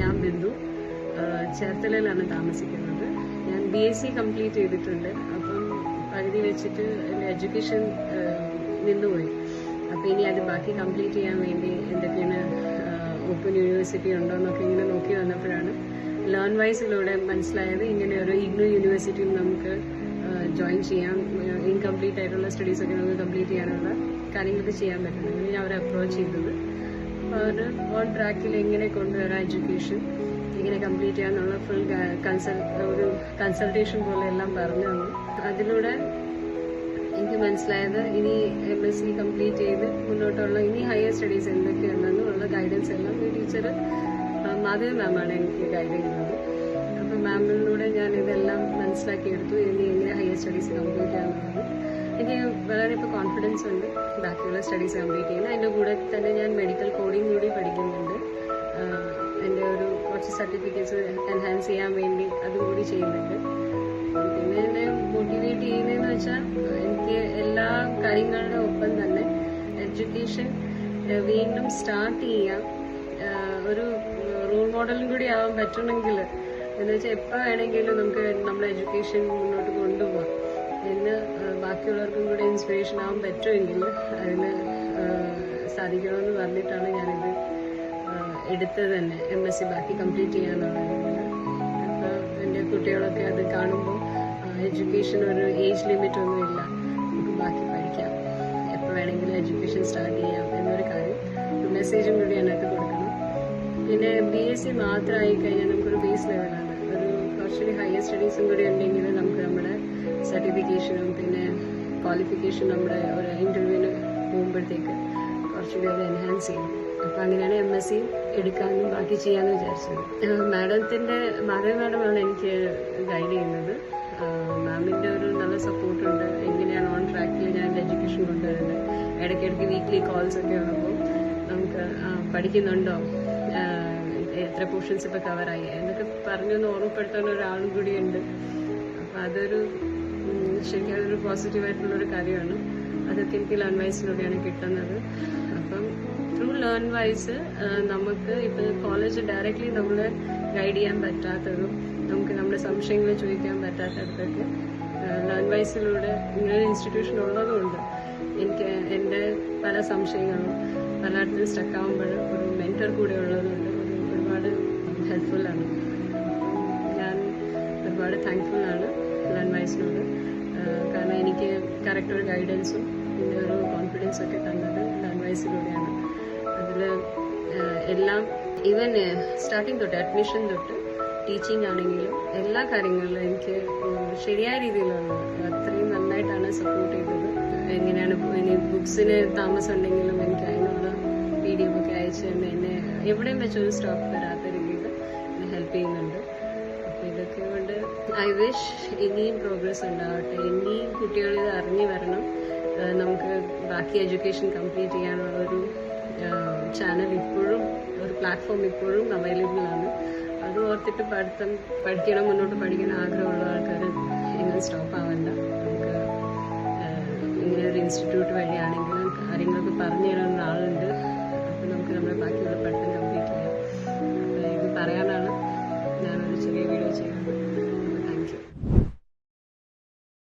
ഞാൻ ബിന്ദു ചേർത്തലയിലാണ് താമസിക്കുന്നത്. ഞാൻ ബി എസ് സി കംപ്ലീറ്റ് ചെയ്തിട്ടുണ്ട്. അപ്പം പകുതി വെച്ചിട്ട് എന്റെ എഡ്യൂക്കേഷൻ നിന്നുപോയി. അപ്പോൾ ഇനി അത് ബാക്കി കംപ്ലീറ്റ് ചെയ്യാൻ വേണ്ടി എന്തൊക്കെയാണ് ഓപ്പൺ യൂണിവേഴ്സിറ്റി ഉണ്ടോ എന്നൊക്കെ ഇങ്ങനെ നോക്കി വന്നപ്പോഴാണ് ലേൺ വൈസിലൂടെ മനസ്സിലായത് ഇങ്ങനെ ഒരു ഇഗ്നു യൂണിവേഴ്സിറ്റിയിൽ നമുക്ക് ജോയിൻ ചെയ്യാം. ഇൻകംപ്ലീറ്റ് ആയിട്ടുള്ള സ്റ്റഡീസ് ഒക്കെ നമുക്ക് കംപ്ലീറ്റ് ചെയ്യാനുള്ള കാര്യങ്ങളൊക്കെ ചെയ്യാൻ പറ്റും അങ്ങനെ ഞാൻ അവരെ അപ്രോച്ച് ചെയ്തത്. അവർ ഓൺ ട്രാക്കിൽ എങ്ങനെ കൊണ്ടുവരാം എഡ്യൂക്കേഷൻ എങ്ങനെ കംപ്ലീറ്റ് ചെയ്യാന്നുള്ള ഫുൾ ഒരു കൺസൾട്ടേഷൻ പോലെ എല്ലാം പറഞ്ഞു തന്നു. അതിലൂടെ എനിക്ക് മനസ്സിലായത് ഇനി എം എസ് സി കംപ്ലീറ്റ് ചെയ്ത് മുന്നോട്ടുള്ള ഇനി ഹയർ സ്റ്റഡീസ് എന്തൊക്കെയുണ്ടെന്നുള്ള ഗൈഡൻസ് എല്ലാം ഈ ടീച്ചർ മാധവ മാമാണ് എനിക്ക് ഗൈഡ് ചെയ്യുന്നത്. അപ്പം മാമിലൂടെ ഞാൻ ഇതെല്ലാം മനസ്സിലാക്കിയെടുത്തു ഇനി എങ്ങനെ ഹയർ സ്റ്റഡീസ് കംപ്ലീറ്റ് ചെയ്യാമെന്നുള്ളത്. എനിക്ക് വളരെ ഇപ്പോൾ കോൺഫിഡൻസ് ഉണ്ട്. ബാക്കിയുള്ള സ്റ്റഡീസ് കംപ്ലീറ്റ് ചെയ്യുന്നത് അതിന്റെ കൂടെ തന്നെ ഞാൻ മെഡിക്കൽ കോഡിംഗ് സർട്ടിഫിക്കറ്റ്സ് എൻഹാൻസ് ചെയ്യാൻ വേണ്ടി അതുകൂടി ചെയ്യുന്നുണ്ട്. പിന്നെ എന്നെ മോട്ടിവേറ്റ് ചെയ്യുന്നതെന്ന് വെച്ചാൽ എനിക്ക് എല്ലാ കാര്യങ്ങളുടെ ഒപ്പം തന്നെ എഡ്യൂക്കേഷൻ വീണ്ടും സ്റ്റാർട്ട് ചെയ്യാം. ഒരു റോൾ മോഡലും കൂടി ആവാൻ പറ്റണമെങ്കിൽ എന്ന് വെച്ചാൽ എപ്പോൾ വേണമെങ്കിലും നമുക്ക് നമ്മുടെ എഡ്യൂക്കേഷൻ മുന്നോട്ട് കൊണ്ടുപോകാം. എന്ന് ബാക്കിയുള്ളവർക്കും കൂടെ ഇൻസ്പിറേഷൻ ആവാൻ പറ്റുമെങ്കിൽ അതിന് സാധിക്കണമെന്ന് പറഞ്ഞിട്ടാണ് ഞാനിത് എടുത്തത് തന്നെ എം എസ് സി ബാക്കി കംപ്ലീറ്റ് ചെയ്യാന്നുള്ളത് അപ്പോൾ എന്റെ കുട്ടികളൊക്കെ അത് കാണുമ്പോൾ എഡ്യൂക്കേഷൻ ഒരു ഏജ് ലിമിറ്റ് ഒന്നുമില്ല നമുക്ക് ബാക്കി പഠിക്കാം. എപ്പോൾ വേണമെങ്കിലും എഡ്യൂക്കേഷൻ സ്റ്റാർട്ട് ചെയ്യാം എന്നൊരു കാര്യം മെസ്സേജും കൂടി അതിനകത്ത് കൊടുക്കണം. പിന്നെ ബി എസ് സി മാത്രമായി കഴിഞ്ഞാൽ നമുക്കൊരു ബേസ് ലെവലാണ് ഒരു കുറച്ചുകൂടി ഹയർ സ്റ്റഡീസും കൂടി ഉണ്ടെങ്കിൽ നമുക്ക് നമ്മുടെ സർട്ടിഫിക്കേഷനും പിന്നെ ക്വാളിഫിക്കേഷൻ നമ്മുടെ ഒരു ഇന്റർവ്യൂവിന് പോകുമ്പോഴത്തേക്ക് കുറച്ചുകൂടി അത് എൻഹാൻസ് ചെയ്യും അപ്പോൾ അങ്ങനെയാണ് എം എസ് സി എടുക്കാമെന്നും ബാക്കി ചെയ്യാമെന്ന് വിചാരിച്ചത്. മാഡത്തിന്റെ മാധവ മാഡമാണ് എനിക്ക് ഗൈഡ് ചെയ്യുന്നത്. മാമിന്റെ ഒരു നല്ല സപ്പോർട്ടുണ്ട് എങ്ങനെയാണ് ഓൺ ട്രാക്കിൽ ഞാൻ എഡ്യൂക്കേഷൻ കൊണ്ടുവരുന്നത്? ഇടയ്ക്കിടയ്ക്ക് വീക്ക്ലി കോൾസ് ഒക്കെ ഉള്ളപ്പോൾ നമുക്ക് പഠിക്കുന്നുണ്ടോ? എത്ര പോർഷൻസ് ഇപ്പോൾ കവറായി എന്നൊക്കെ പറഞ്ഞൊന്ന് ഓർമ്മപ്പെടുത്താൻ ഒരാളും കൂടിയുണ്ട് അപ്പോൾ അതൊരു ശരിക്കും അതൊരു പോസിറ്റീവായിട്ടുള്ളൊരു കാര്യമാണ്. അതൊക്കെ എനിക്ക് ലേൺ വൈസിലൂടെയാണ് കിട്ടുന്നത്. അപ്പം ത്രൂ ലേൺ വൈസ് നമുക്ക് ഇപ്പോൾ കോളേജ് ഡയറക്റ്റ്ലി നമ്മൾ ഗൈഡ് ചെയ്യാൻ പറ്റാത്തതും നമുക്ക് നമ്മുടെ സംശയങ്ങൾ ചോദിക്കാൻ പറ്റാത്തടത്തൊക്കെ ലേൺ വൈസിലൂടെ ഇങ്ങനെ ഇൻസ്റ്റിറ്റ്യൂഷൻ ഉള്ളതുകൊണ്ട് എനിക്ക് എന്റെ പല സംശയങ്ങളും പലയിടത്തും സ്റ്റക്ക് ആകുമ്പോൾ ഒരു മെന്റർ കൂടെ ഉള്ളതുകൊണ്ട് ഒരു ഒരുപാട് ഹെൽപ്ഫുള്ളാണ് ഞാൻ ഒരുപാട് താങ്ക്ഫുള്ളാണ് ലേൺ വൈസിനോട് കാരണം എനിക്ക് കറക്റ്റ് ഒരു ഗൈഡൻസും പിന്നെ ഒരു കോൺഫിഡൻസൊക്കെ തന്നത് ലേൺ വൈസിലൂടെയാണ് അതിൽ എല്ലാം ഈവൻ സ്റ്റാർട്ടിങ് തൊട്ട് അഡ്മിഷൻ തൊട്ട് ടീച്ചിങ് ആണെങ്കിലും എല്ലാ കാര്യങ്ങളിലും എനിക്ക് ശരിയായ രീതിയിലാണ്. അത്രയും നന്നായിട്ടാണ് സപ്പോർട്ട് ചെയ്തത്. എങ്ങനെയാണ് ഇനി ബുക്സിന് താമസം ഉണ്ടെങ്കിലും എനിക്ക് അതിനുള്ള പി ഡി എഫ് ഒക്കെ അയച്ചു തന്നെ എന്നെ എവിടെയും വെച്ചൊരു സ്റ്റോപ്പ് വരാത്ത രീതിയിൽ എന്നെ ഹെൽപ്പ് ചെയ്യുന്നുണ്ട്. അപ്പോൾ ഇതൊക്കെ കൊണ്ട് ഐ വിഷ് ഇനിയും പ്രോഗ്രസ് ഉണ്ടാവട്ടെ. ഇനിയും കുട്ടികൾ ഇത് അറിഞ്ഞു വരണം. നമുക്ക് ബാക്കി എഡ്യൂക്കേഷൻ കംപ്ലീറ്റ് ചെയ്യാനുള്ള ഒരു ചാനൽ ഇപ്പോഴും ഒരു പ്ലാറ്റ്ഫോം ഇപ്പോഴും അവൈലബിൾ ആണ്. അത് ഓർത്തിട്ട് പഠിത്തം പഠിക്കണം മുന്നോട്ട് പഠിക്കണം ആഗ്രഹമുള്ള ആൾക്കാർ എങ്ങനെ സ്റ്റോപ്പ് ആവണ്ട. നമുക്ക് ഇങ്ങനെ ഒരു ഇൻസ്റ്റിറ്റ്യൂട്ട് വഴിയാണെങ്കിലും കാര്യങ്ങളൊക്കെ പറഞ്ഞു തരാനുള്ള ആളുണ്ട്. അപ്പോൾ നമുക്ക് നമ്മുടെ ബാക്കിയുള്ള പഠിത്തം